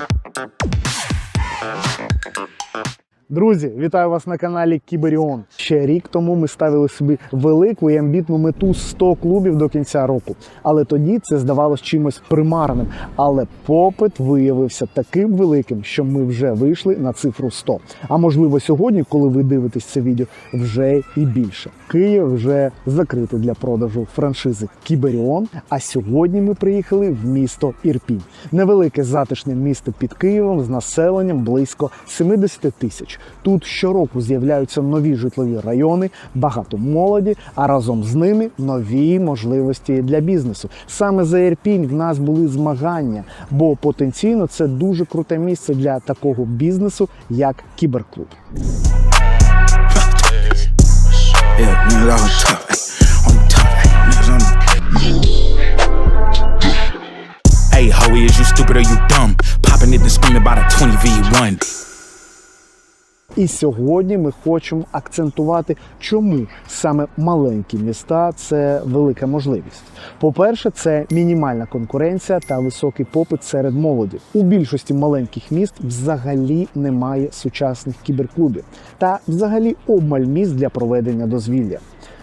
Thank you. Друзі, вітаю вас на каналі Кіберіон. Ще рік тому ми ставили собі велику і амбітну мету 100 клубів до кінця року. Але тоді це здавалось чимось примарним. Але попит виявився таким великим, що ми вже вийшли на цифру 100. А можливо, сьогодні, коли ви дивитесь це відео, вже і більше. Київ вже закритий для продажу франшизи Кіберіон. А сьогодні ми приїхали в місто Ірпінь. Невелике затишне місто під Києвом з населенням близько 70 тисяч. Тут щороку з'являються нові житлові райони, багато молоді, а разом з ними нові можливості для бізнесу. Саме за Ірпінь в нас були змагання, бо потенційно це дуже круте місце для такого бізнесу, як кіберклуб. Hey, Hoey, is you stupid or you dumb? Popping it and screaming about a 20 v1. І сьогодні ми хочемо акцентувати, чому саме маленькі міста це велика можливість. По-перше, це мінімальна конкуренція та високий попит серед молоді. У більшості маленьких міст взагалі немає сучасних кіберклубів та взагалі обмаль міст для проведення дозвілля.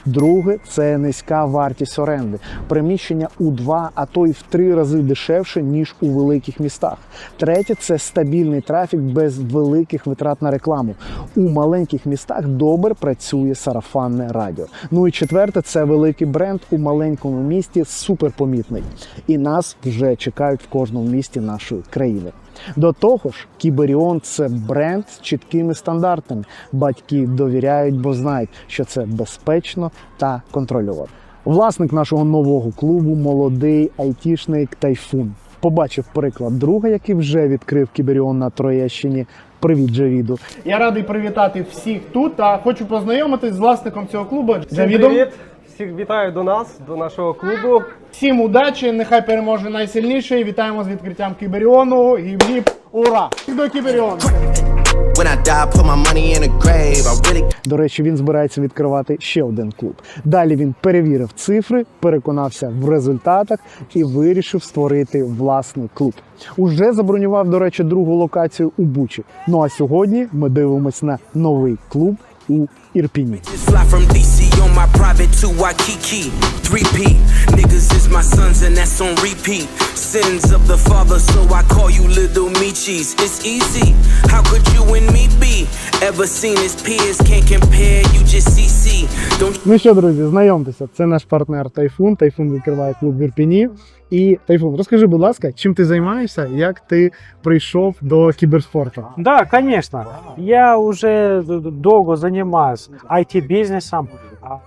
Друге це низька вартість оренди. Приміщення у два, а то й в три рази дешевше ніж у великих містах. Третє це стабільний трафік без великих витрат на рекламу. У маленьких містах добре працює сарафанне радіо. Ну і четверте це великий бренд у маленькому місті суперпомітний. І нас вже чекають в кожному місті нашої країни. До того ж, Кіберіон це бренд з чіткими стандартами. Батьки довіряють, бо знають, що це безпечно та контрольовано. Власник нашого нового клубу молодий айтішник Тайфун. Побачив приклад друга, який вже відкрив Кіберіон на Троєщині. Привіт, Джавіду. Я радий привітати всіх тут та хочу познайомитись з власником цього клубу. Всім привіт! Всіх вітаю до нас, до нашого клубу. Всім удачі, нехай переможе найсильніший. Вітаємо з відкриттям Кіберіону. Гіп-гіп, ура! До Кіберіону! When I die, put my money in a grave. I really До речі, він збирається відкривати ще один клуб. Далі він перевірив цифри, переконався в результатах і вирішив створити власний клуб. Уже забронював, до речі, другу локацію у Бучі. Ну а сьогодні ми дивимось на новий клуб у Ірпіні. just fly from DC on my private to Waikiki. 3P. Niggas is my sons and that's on repeat. Sins of the father, so I call you little Michis. It's easy. How could you and me be? Ever seen his peers? Can't compare, you just CC. Don't Ну що, друзі, знайомтеся, це наш партнер Тайфун. Тайфун відкриває клуб в Ірпіні. І Тайфун, розкажи, будь ласка, чим ти займаєшся, як ти прийшов до кіберспорту? Да, конечно. Я уже д- д- долго занимаюсь IT-бизнесом. а,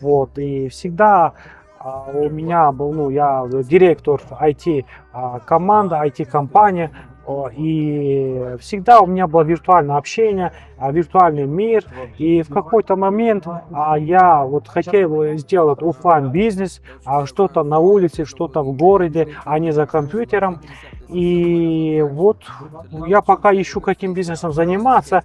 Вот, и всегда а, у меня был, ну, я директор IT-команды, IT-компании. О, И всегда у меня было виртуальное общение, а, виртуальный мир. И в какой-то момент а, я вот хотел сделать офлайн бизнес, а, что-то на улице, что-то в городе, а не за компьютером. И вот я пока ищу, каким бизнесом заниматься.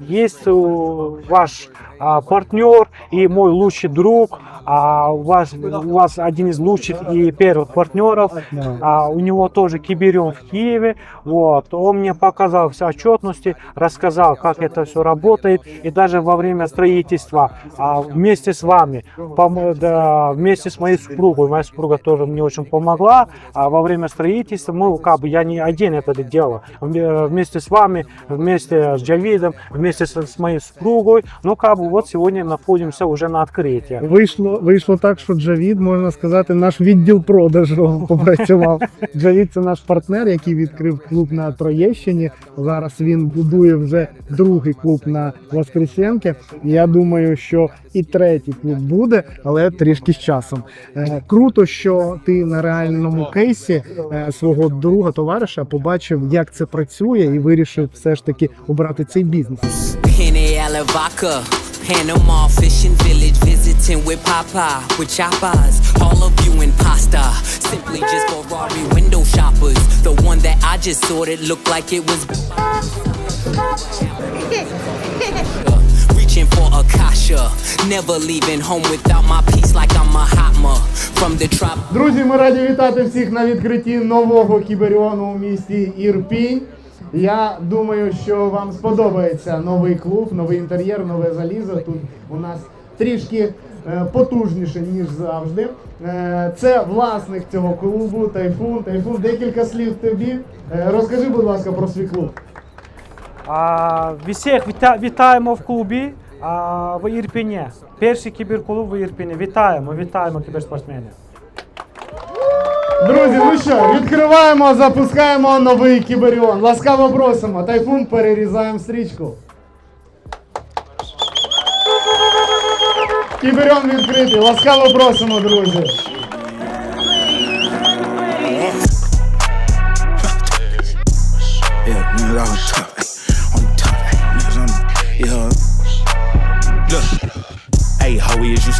Есть ваш а, партнер и мой лучший друг. А у вас, у вас один из лучших и первых партнеров. А, у него тоже киберем в Киеве. Вот. Он мне показал все отчетности, рассказал, как это все работает. И даже во время строительства а, вместе с вами, пом- да, вместе с моей супругой, моя супруга тоже мне очень помогла. А во время строительства мы, как бы, я не один это делал. Вме- Вместе с вами, вместе с Джавидом, вместе с, с моей супругой. Ну, как бы, вот сегодня находимся уже на открытии. Вийшло, вийшло так, що Джавід, можна сказати, наш відділ продажу попрацював. Джавід це наш партнер, який відкрив клуб на Троєщині. Зараз він будує вже другий клуб на Воскресенки. Я думаю, що і третій клуб буде, але трішки з часом. Е, круто, що ти на реальному кейсі е, свого друга, товариша побачив, як це працює, і вирішив все ж таки обрати цей бізнес. Panama fishing village visiting with Papa with choppers. All of you impasta. Simply just Ferrari window shoppers. The one that I just sorted looked like it was. Searching for Akasha. Never leaving home without my peace like I'm a Hatma. From the trop. Друзі, ми раді вітати всіх на відкритті нового кіберіону у місті Ірпінь. Я думаю, що вам сподобається новий клуб, новий інтер'єр, нове залізо. Тут у нас трішки е, потужніше, ніж завжди. Е, Це власник цього клубу Тайфун. Тайфун, декілька слів тобі. Е, Розкажи, будь ласка, про свій клуб. А, всіх віта, вітаємо в клубі а, в Ірпіні. Перший кіберклуб в Ірпіні. Вітаємо, вітаємо кіберспортсменів. Друзі, ну що, відкриваємо, запускаємо новий кіберіон. Ласкаво просимо. Тайфун, перерізаємо стрічку. Кіберіон відкритий. Ласкаво просимо, друзі.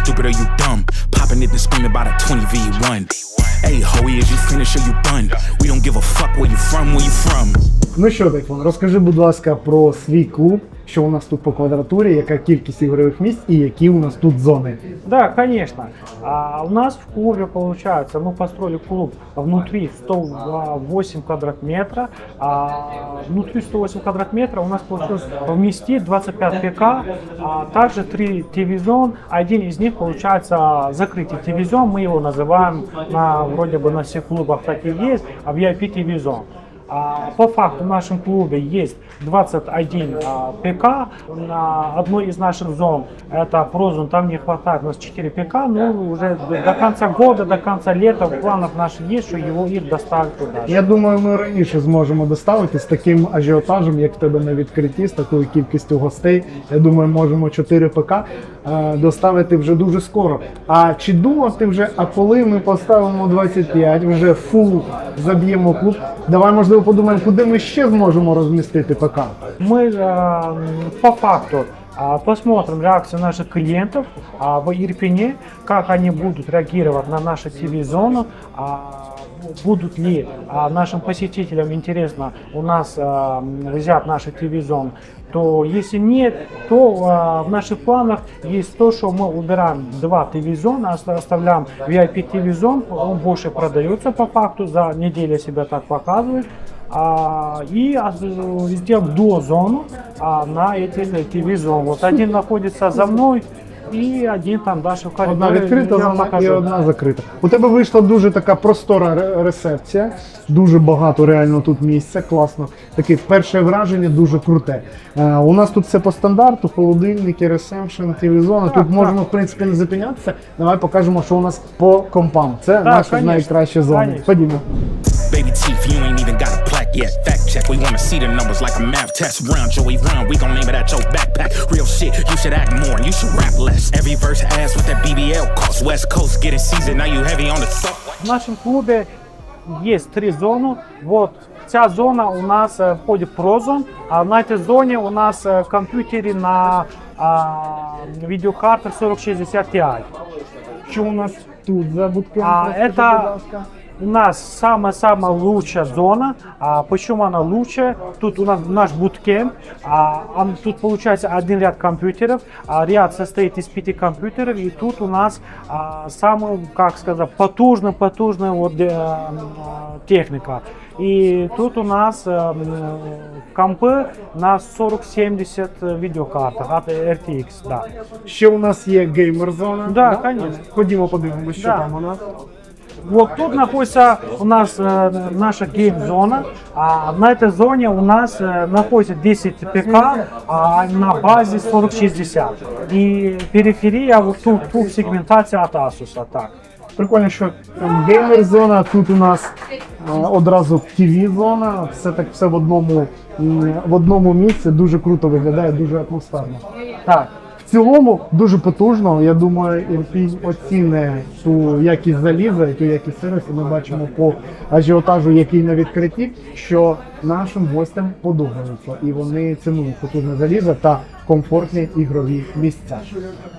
stupid or you dumb? Popping it and screaming about a 20 V1. Hey, Hoey, is you finished or you done? We don't give a fuck where you from, where you from. Ну що, Тайфун, розкажи, будь ласка, про свій клуб, що у нас тут по квадратурі, яка кількість ігрових місць і які у нас тут зони. Да, конечно. А у нас в клубе получается, мы построили клуб внутри 108 квадрат метра, а внутри 108 квадрат метра у нас получилось вместить 25 ПК, а также 3 ТВ-зон. Один из них получается закрытый ТВ-зон, мы его называем, на, вроде бы на всех клубах так и есть, а VIP ТВ-зон. По факту в нашем клубе есть 21 а, ПК. На одной из наших зон, это прозон, там не хватает, у нас 4 ПК, но уже до конца года, до конца лета в планах наших есть, что его их доставить туда. Я думаю, ми раніше зможемо доставити з таким ажіотажем, як в тебе на відкритті, з такою кількістю гостей. Я думаю, можемо 4 ПК доставити вже дуже скоро. А чи думав ти вже, а коли ми поставимо 25, вже фул заб'ємо клуб? Давай, можливо, подумаємо, куди ми ще зможемо розмістити ПК. Мы э, по факту а, посмотрим реакцию наших клиентов в Ирпене, как они будут реагировать на нашу ТВ-зону, а, будут ли а, нашим посетителям интересно у нас а, м, взять нашу ТВ-зону, то если нет, то а, в наших планах есть то, что мы убираем два оста- оставляем VIP ТВ-зон, он больше продается по факту, за неделю себя так показывает, а, и а, сделал дуо-зону а, на этих ТВ-зон. Вот один находится за мной, и один там дальше в коридоре. Одна відкрита Я зона і покажу. одна закрита. У тебе вийшла дуже така простора ре- ресепція, дуже багато реально тут місця, класно. Таке перше враження дуже круте. Е, у нас тут все по стандарту, холодильники, ресепшн, тв-зона. Тут Так, можемо в принципі не зупинятися. Давай покажемо, що у нас по компам. Це наші конечно. найкращі зони. Конечно. Ходімо. Baby teeth, you ain't even got a plaque yet. Fact check, we wanna see the numbers like a math test. Round Joey round, we gon' name it at your backpack Real shit, you should act more and you should rap less. Every verse ass what that BBL costs. West Coast getting seasoned, now you heavy on the salt. В нашем клубе есть три зоны. Вот ця зона у нас э, входит в прозон, а на этой зоне у нас э, компьютеры на а, видеокартах 4060 Ti. Що у нас тут за будками? А, Розкажи, это- будь ласка. У нас самая-самая лучшая зона. А почему она лучшая? Тут у нас наш буткемп. А, он- тут получается один ряд компьютеров. А ряд состоит из пяти компьютеров. И тут у нас а, самая, как сказать, потужная, потужная вот, а, техника. И тут у нас м, компы на 4070 видеокартах от RTX. Да. Ще у нас є геймер-зона. Да, конечно. Ходімо подивимося, що Да. там у нас. Вот тут находится у нас э, наша гейм-зона. А на этой зоне у нас э, находится 10 ПК а на базе 4060. И периферия вот тут, тут сегментация от Asus. Так. Прикольно, що там геймер-зона, тут у нас е, одразу TV-зона, все так все в одному, м, в одному місці, дуже круто виглядає, дуже атмосферно. Так. Цілому дуже потужно. Я думаю, Ірпінь оціни ту якість заліза і ту якість сервісу. Ми бачимо по ажіотажу, який на відкритті, що нашим гостям подобається, і вони цінують потужне залізо та комфортні ігрові місця.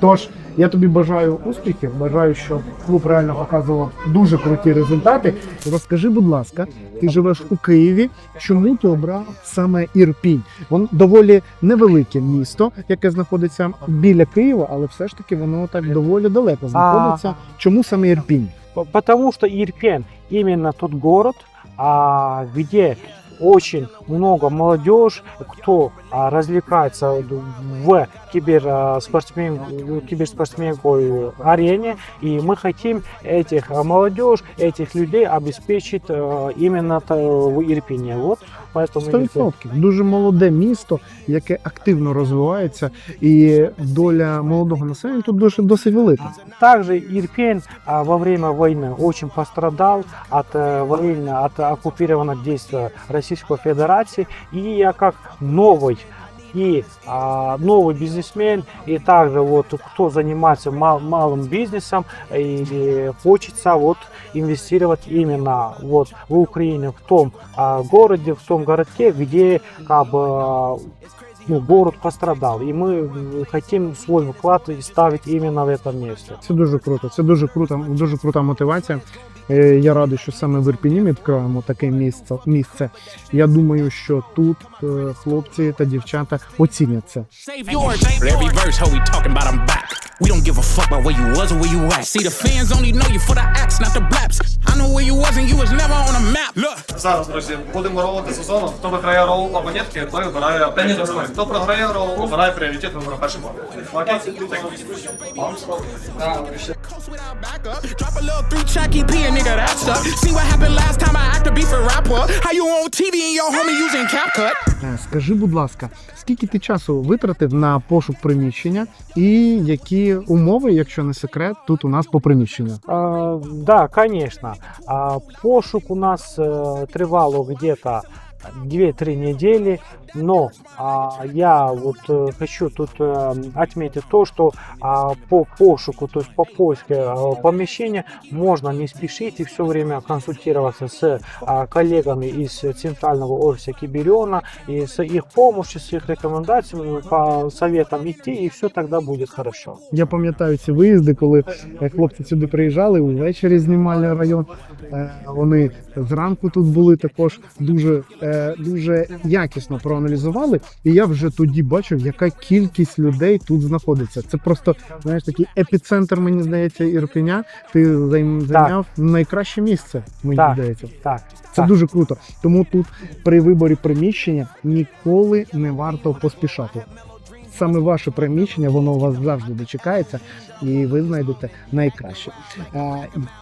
Тож я тобі бажаю успіхів, бажаю, щоб клуб реально показував дуже круті результати. Розкажи, будь ласка, ти живеш у Києві. Чому ти обрав саме Ірпінь? Воно доволі невелике місто, яке знаходиться біля Києва, але все ж таки воно так доволі далеко знаходиться. Чому саме Ірпінь? Потому что Ирпень именно тот город, а, где очень много молодежь, кто а, развлекается в киберспортсмен, киберспортсменской арене, и мы хотим этих а, молодежь, этих людей обеспечить а, именно т- в Ирпене. Вот поэтому Ирпень. 100%. Дуже молоде місто, яке активно розвивається, і доля молодого населення тут дуже досить велика. Также Ирпень а, во время войны очень пострадал от э, войны, от оккупированных действий Российской Федерации. И я как новый и а, новый бизнесмен, и также вот кто занимается мал- малым бизнесом, и хочется вот инвестировать именно вот в Украине, в том а, городе, в том городке, где как бы а, ну, город пострадал. И мы м, хотим свой вклад ставить именно в этом месте. Це дуже круто. Це дуже круто, дуже крута мотивація. Е, Я радий, що саме в Ірпіні ми відкриваємо таке місце. місце. Я думаю, що тут е, хлопці та дівчата оцінять це. Save yours. For every verse, ho, we talking about I'm back. We don't give a fuck about where you was or where you at. See, the fans only know you for the acts, not the blaps. I know where you was and you was never on a map. Look. Зараз, друзі, будемо ролити сезону. Хто виграє рол абонентки, той обирає пріоритет. Хто програє рол, обирає пріоритет номер перший бал. Окей? Coast without backup. Drop a little three track EP and nigga that stuff. See what happened last time I acted beef a rapper. How you on TV and your homie using CapCut? Е, Скажи, будь ласка, скільки ти часу витратив на пошук приміщення, і які умови, якщо не секрет, тут у нас по приміщенню? А, Да, конечно. Пошук у нас э, тривало где-то 2-3 недели, но а, я вот э, хочу тут э, отметить то, что а, по пошуку, то есть по поиску э, помещения можно не спешить и все время консультироваться с а, коллегами из центрального офиса Кибериона и с их помощью, с их рекомендациями, по советам идти, и все тогда будет хорошо. Я пам'ятаю ці виїзди, коли е, хлопці сюди приїжджали, увечері знімали район. Е, Вони зранку тут були також дуже, е, дуже якісно проаналізували. І я вже тоді бачив, яка кількість людей тут знаходиться. Це просто знаєш такий епіцентр, мені здається, Ірпеня. Ти займ- зайняв найкраще місце. Мені Так. здається. Так, Це так. дуже круто. Тому тут при виборі приміщення ніколи не варто поспішати. Саме ваше приміщення, воно у вас завжди дочекається, і ви знайдете найкраще.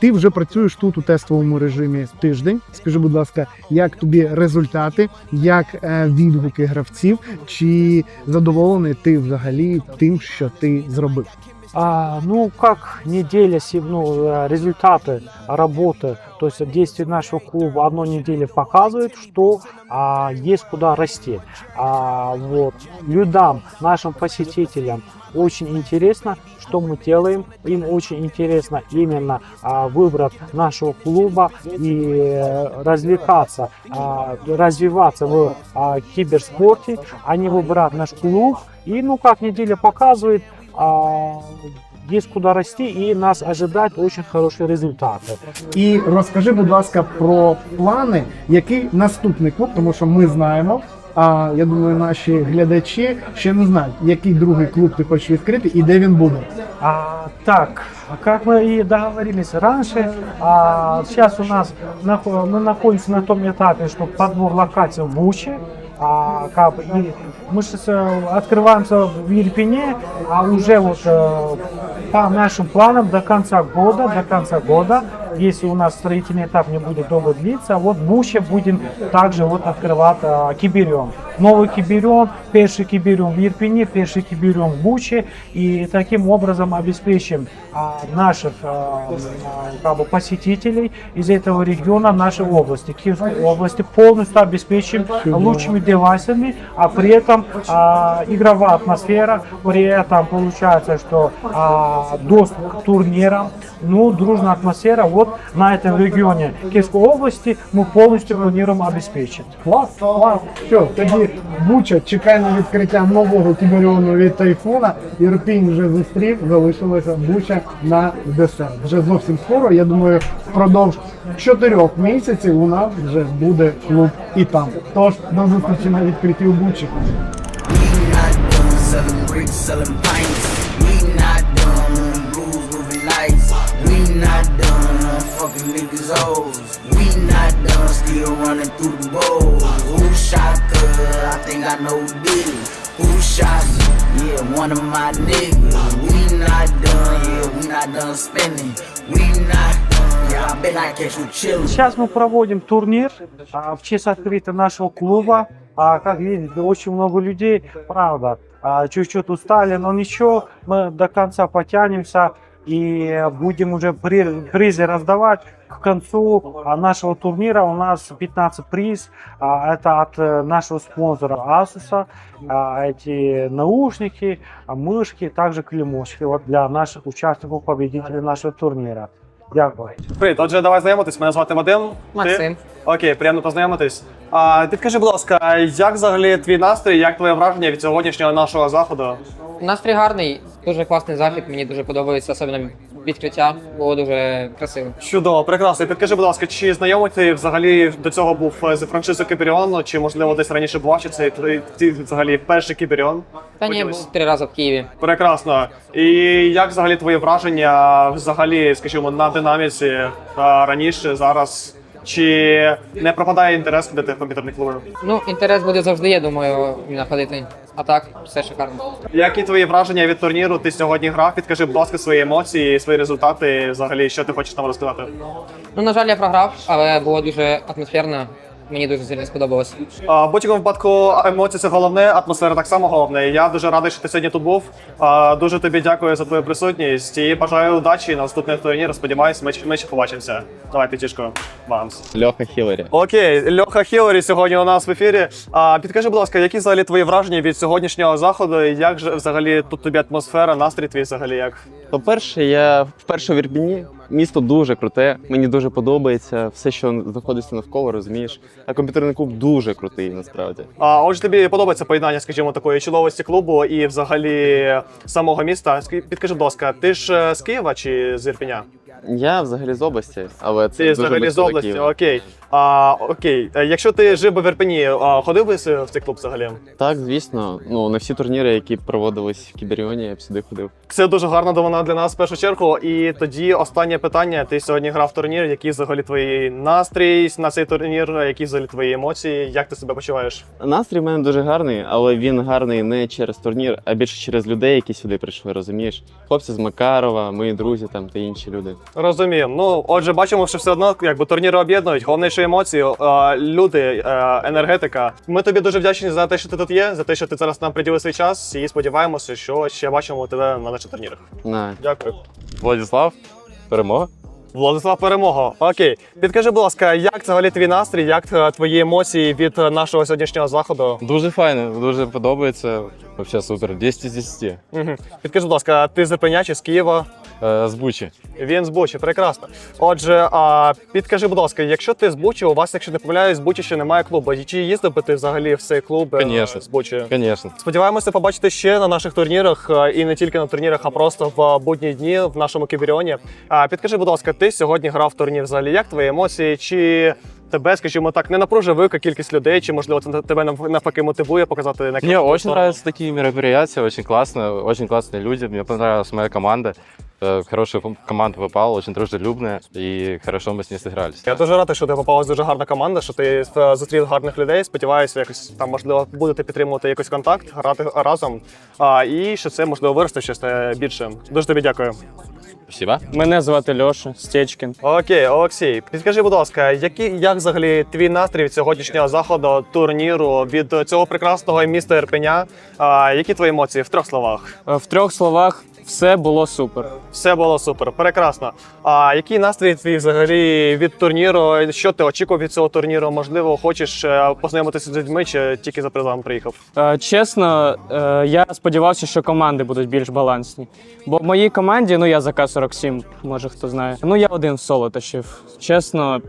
Ти вже працюєш тут у тестовому режимі тиждень. Скажи, будь ласка, як тобі результати, як е, відгуки гравців, чи задоволений ти взагалі тим, що ти зробив? А, ну, как неделя, ну, э, результаты работы, то есть действий нашего клуба одной недели показывают, что а, есть куда расти. А, вот, людям, нашим посетителям очень интересно, что мы делаем. Им очень интересно именно а, выбрать нашего клуба и э, развлекаться, а, развиваться в а, киберспорте, а не наш клуб. И, ну, как неделя показывает, есть куда расти, и нас ожидают очень хорошие результаты. І розкажи, будь ласка, про плани, який наступний клуб, тому що ми знаємо. А я думаю, наші глядачі ще не знають, який другий клуб ти хочеш відкрити і де він буде. А, так, как мы и договорились раньше, а, сейчас у нас нахо- мы находимся на том этапе, что подбор локаций в Буче. А, как бы, и мы сейчас э, открываемся в Ирпене, а уже вот э, по нашим планам до конца года, до конца года, если у нас строительный этап не будет долго длиться, вот в Буче будем также вот открывать э, Киберем. Новый Киберем, первый Киберем в Ирпене, первый Киберем в Буче, и таким образом обеспечим а, наших а, а, как бы посетителей из этого региона нашей области, Киевской области, полностью обеспечим лучшими девайсами, а при этом а, игровая атмосфера, при этом получается, что а, доступ к турнирам, ну, дружная атмосфера, вот на этом регионе Киевской области мы полностью планируем обеспечить. Клас, клас. Що, тоді Буча чекає на відкриття нового кіберіону від тайфуна, Ірпінь вже зустрів, залишилася Буча на десерт. Вже зовсім скоро. Я думаю, впродовж чотирьох місяців у нас вже буде клуб і там. Тож до зустрічі на відкритті у Бучі. We not done on fucking niggas' hoes. We not done still running through the bowls. Who shot the? I think I know who did it. Who shot me? Yeah, one of my niggas. We not done, yeah, we not done spending. We not done, yeah, I bet I catch you chillin'. Сейчас мы проводим турнир а, в честь открытия нашего клуба. А, как видите, очень много людей, правда, а, чуть-чуть устали, но ничего, мы до конца потянемся и будем уже при- призы раздавать. К концу а, нашего турнира у нас 15 приз. А, Это от э, нашего спонсора Asus. А, Эти наушники, а, мышки, также клемошки вот для наших участников, победителей нашего турнира. Дякую. Привіт, отже, давай знайомитись. Мене звати Вадим. Ти? Максим. Окей, приємно познайомитись. А, підкажи, будь ласка, як взагалі твій настрій, як твоє враження від сьогоднішнього нашого заходу? Настрій гарний, дуже класний захід, мені дуже подобається, особливо відкриття, було дуже красиво. Чудово, прекрасно. І Підкажи, будь ласка, чи знайомий ти взагалі до цього був е, з франшизою Кіберіону, чи можливо десь раніше бував, чи це ти, взагалі перший Кіберіон? Та ні, Поділись. був три рази в Києві. Прекрасно. І як взагалі твої враження взагалі, скажімо, на динаміці е, раніше, зараз? Чи не пропадає інтерес до тих комп'ютерних клубів? Ну, інтерес буде завжди, я думаю, ходити. А так, все шикарно. Які твої враження від турніру? Ти сьогодні грав? Підкажи, будь ласка, свої емоції, свої результати. Взагалі, що ти хочеш нам розказати? Ну, на жаль, я програв, але було дуже атмосферно. Мені дуже сильно сподобалось. А, В будь-якому випадку емоції це головне, атмосфера так само головне. Я дуже радий, що ти сьогодні тут був. А, Дуже тобі дякую за твою присутність і бажаю удачі на наступних турнірах. Сподіваюсь, ми, ми ще побачимося. Давайте тішко. Бамс. Льоха Хіларі. Окей, Льоха Хіларі сьогодні у нас в ефірі. А підкажи, будь ласка, які взагалі твої враження від сьогоднішнього заходу? І Як же взагалі тут тобі атмосфера, настрій твій взагалі як? По-перше, я вперше в Ірпіні. Місто дуже круте, мені дуже подобається все, що знаходиться навколо, розумієш. А комп'ютерний клуб дуже крутий насправді. А отже, тобі подобається поєднання, скажімо, такої чоловості клубу і взагалі самого міста. Підкажи, будь ласка, ти ж е, з Києва чи з Ірпеня? Я взагалі з області, але це Ти дуже взагалі з близько до області, Києва. окей. А, окей. Е, Якщо ти жив би в Ірпені, а, ходив би в цей клуб взагалі? Так, звісно. Ну на всі турніри, які проводились в Кіберіоні, я б сюди ходив. Це дуже гарна новина для нас в першу чергу. І тоді останнє питання. Ти сьогодні грав в турнір. Який взагалі твій настрій на цей турнір? Які взагалі твої емоції? Як ти себе почуваєш? Настрій в мене дуже гарний, але він гарний не через турнір, а більше через людей, які сюди прийшли, розумієш? Хлопці з Макарова, мої друзі там та інші люди. Розумію. Ну, отже, бачимо, що все одно якби турніри об'єднують. Головне, що емоції, е, люди, е, енергетика. Ми тобі дуже вдячні за те, що ти тут є, за те, що ти зараз нам приділив свій час, і сподіваємося, що ще бачимо тебе на наших турнірах. На Дякую. Владислав, перемога. Владислав Перемога. Окей. Підкажи, будь ласка, як взагалі твій настрій, як е, твої емоції від е, нашого сьогоднішнього заходу? Дуже файно, дуже подобається. Вообще супер. 10 з 10. Угу. Підкажи, будь ласка, ти з Ірпеня чи з Києва? Е, з Бучі. Він з Бучі, прекрасно. Отже, а підкажи, будь ласка, якщо ти з Бучі, у вас, якщо не помиляюсь, з Бучі ще немає клубу. Чи їздив би ти взагалі в цей клуб е, Конечно. з Бучі? Звісно. Сподіваємося побачити ще на наших турнірах е, і не тільки на турнірах, а просто в будні дні в нашому кіберіоні. А підкажи, будь ласка, ти сьогодні грав в турнір взагалі? Як твої емоції? Чи тебе, скажімо так, не напружує велика кількість людей? Чи можливо це тебе навпаки мотивує показати на Мне очень нравятся такие мероприятия, очень классно, очень классные люди. Мне понравилась моя команда. Э, Хорошая ком- команда попала, очень дружелюбная, и хорошо мы с ней сыгрались. Я дуже радий, що ти попалась дуже гарна команда, що ти е, зустрів гарних людей. Сподіваюся, якось там можливо будете підтримувати якийсь контакт, грати разом. А, і що це можливо виросте щось е, більше. Дуже тобі дякую. Спасибо. Мене звати Льоша Стечкін. Окей, Олексій, підскажи, будь ласка, який як взагалі твій настрій від сьогоднішнього заходу турніру від цього прекрасного міста Ірпеня? А, які твої емоції в трьох словах? В трьох словах все було супер. Все було супер, прекрасно. А який настрій твій взагалі від турніру? Що ти очікував від цього турніру? Можливо, хочеш е, познайомитися з людьми, чи тільки за призом приїхав? Е, Чесно, е, я сподівався, що команди будуть більш балансні. Бо в моїй команді, ну я за К-47, може хто знає. Ну я один соло тащив. Чесно,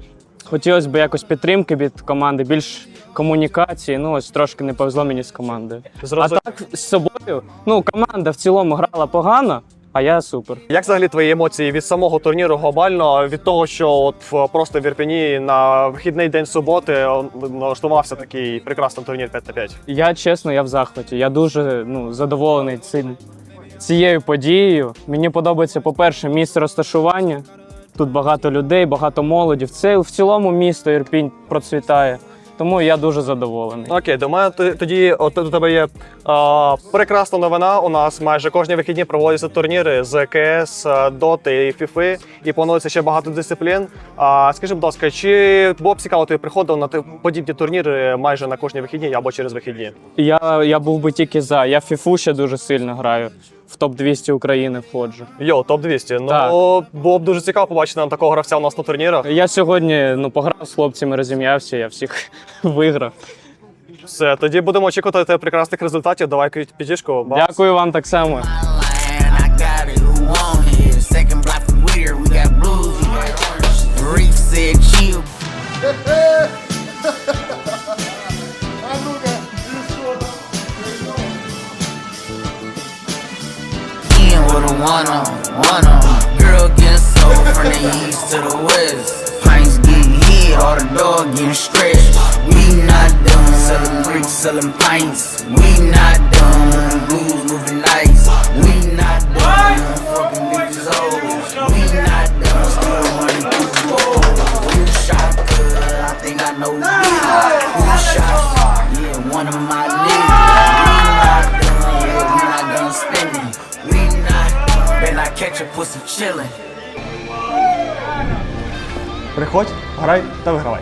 Хотілося б якось підтримки від команди, більш комунікації. Ну, ось трошки не повезло мені з командою. Зрозумів. А так з собою, ну, команда в цілому грала погано, а я супер. Як взагалі твої емоції від самого турніру глобально, від того, що от просто в Ірпені на вихідний день суботи налаштувався такий прекрасний турнір 5 на 5? Я чесно, я в захваті. Я дуже ну, задоволений цим, цією подією. Мені подобається, по-перше, місце розташування. Тут багато людей, багато молоді. В, це, в цілому місто Ірпінь процвітає. Тому я дуже задоволений. Окей, до мене тоді от у тебе є а, прекрасна новина. У нас майже кожні вихідні проводяться турніри з КС, Доти і ФІФи, і планується ще багато дисциплін. А скажи, будь ласка, чи було б цікаво тобі приходив на ти- подібні турніри майже на кожні вихідні або через вихідні? Я, я був би тільки за. Я в фіфу ще дуже сильно граю. В топ-200 України входжу. Йо, топ 200 Ну Так. було б дуже цікаво побачити нам такого гравця у нас на турнірах. Я сьогодні ну, пограв з хлопцями, розім'явся, я всіх виграв. Все, тоді будемо очікувати тебе прекрасних результатів. Давай підіжку. Дякую вам так само. And I got it, who want it? Second block from Weir, we got blues, we got orange. Reef said chill. one on, one on. Girl getting sold from the east to the west. Pints getting hit, all the dog getting stretched. We not done selling bricks, selling pints. We not done blues moving nice. We not done fucking niggas hoes. We not done still shot? Cause I think I know who did. Who shot? Yeah, one of my catch a pussy chillin'. Приходь, грай та вигравай.